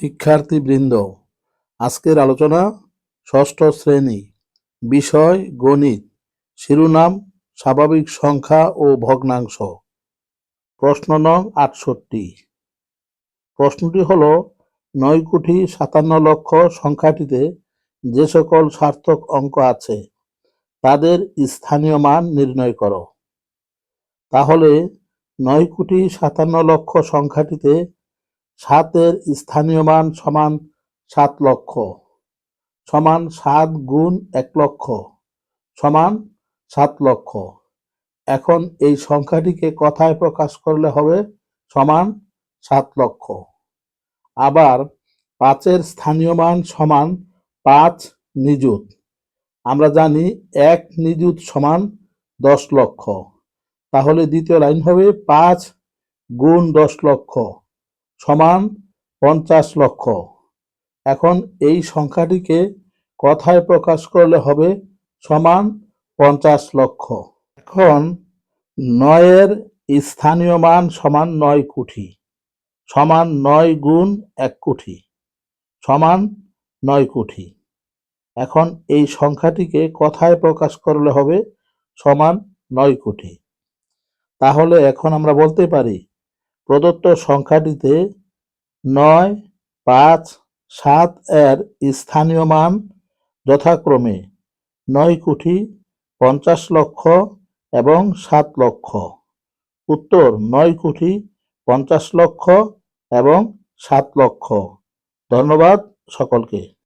শিক্ষার্থীবৃন্দ, আজকের আলোচনা ষষ্ঠ শ্রেণি, বিষয় গণিত, শিরোনাম স্বাভাবিক সংখ্যা ও ভগ্নাংশ। প্রশ্ন নং আটষট্টি। প্রশ্নটি হল, নয় কোটি সাতান্ন লক্ষ সংখ্যাটিতে যে সকল সার্থক অঙ্ক আছে, তাদের স্থানীয় মান নির্ণয় করো। তাহলে, নয় কোটি সাতান্ন লক্ষ সংখ্যাটিতে সাতের স্থানীয় মান সমান সাত লক্ষ। সমান সাত গুণ এক লক্ষ। সমান সাত লক্ষ। এখন এই সংখ্যাটিকে কথায় প্রকাশ করলে হবে সমান সাত লক্ষ। আবার পাঁচের স্থানীয় মান সমান পাঁচ নিযুত। আমরা জানি এক নিযুত সমান দশ লক্ষ। তাহলে দ্বিতীয় লাইন হবে পাঁচ গুণ দশ লক্ষ। সমান পঞ্চাশ লক্ষ। এখন এই সংখ্যাটিকে কথায় প্রকাশ করলে হবে সমান পঞ্চাশ লক্ষ। এখন নয়ের স্থানীয় মান সমান নয় কোটি সমান নয় গুণ এক কোটি সমান নয় কোটি এখন এই সংখ্যাটিকে কথায় প্রকাশ করলে হবে সমান নয় কোটি তাহলে এখন আমরা বলতে পারি প্রদত্ত সংখ্যাটিতে নয়, পাঁচ, সাত এর স্থানীয় মান যথাক্রমে নয় কোটি পঞ্চাশ লক্ষ এবং সাত লক্ষ। উত্তর, নয় কোটি পঞ্চাশ লক্ষ এবং সাত লক্ষ। ধন্যবাদ সকলকে।